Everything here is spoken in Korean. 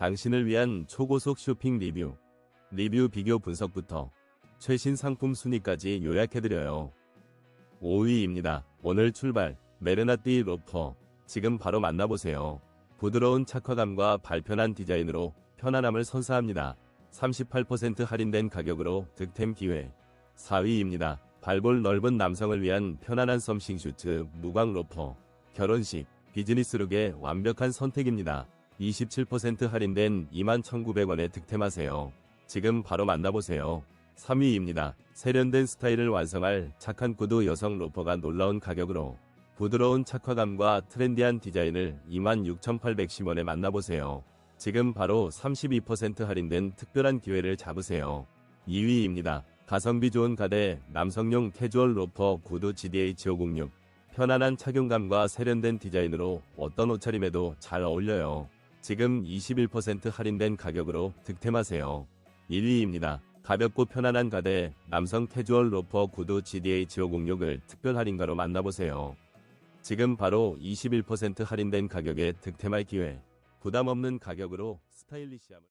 당신을 위한 초고속 쇼핑 리뷰. 리뷰 비교 분석부터 최신 상품 순위까지 요약해드려요. 5위입니다. 오늘 출발. 메르나띠 로퍼. 지금 바로 만나보세요. 부드러운 착화감과 발편한 디자인으로 편안함을 선사합니다. 38% 할인된 가격으로 득템 기회. 4위입니다. 발볼 넓은 남성을 위한 편안한 썸씽 슈트 무광 로퍼. 결혼식, 비즈니스룩의 완벽한 선택입니다. 27% 할인된 21,900원에 득템하세요. 지금 바로 만나보세요. 3위입니다. 세련된 스타일을 완성할 착한 구두 여성 로퍼가 놀라운 가격으로 부드러운 착화감과 트렌디한 디자인을 26,810원에 만나보세요. 지금 바로 32% 할인된 특별한 기회를 잡으세요. 2위입니다. 가성비 좋은 가대 남성용 캐주얼 로퍼 구두 GDH506 편안한 착용감과 세련된 디자인으로 어떤 옷차림에도 잘 어울려요. 지금 21% 할인된 가격으로 득템하세요. 1위입니다. 가볍고 편안한 가대 남성 캐주얼 로퍼 구두 GDH506을 특별 할인가로 만나보세요. 지금 바로 21% 할인된 가격에 득템할 기회. 부담 없는 가격으로 스타일리시함을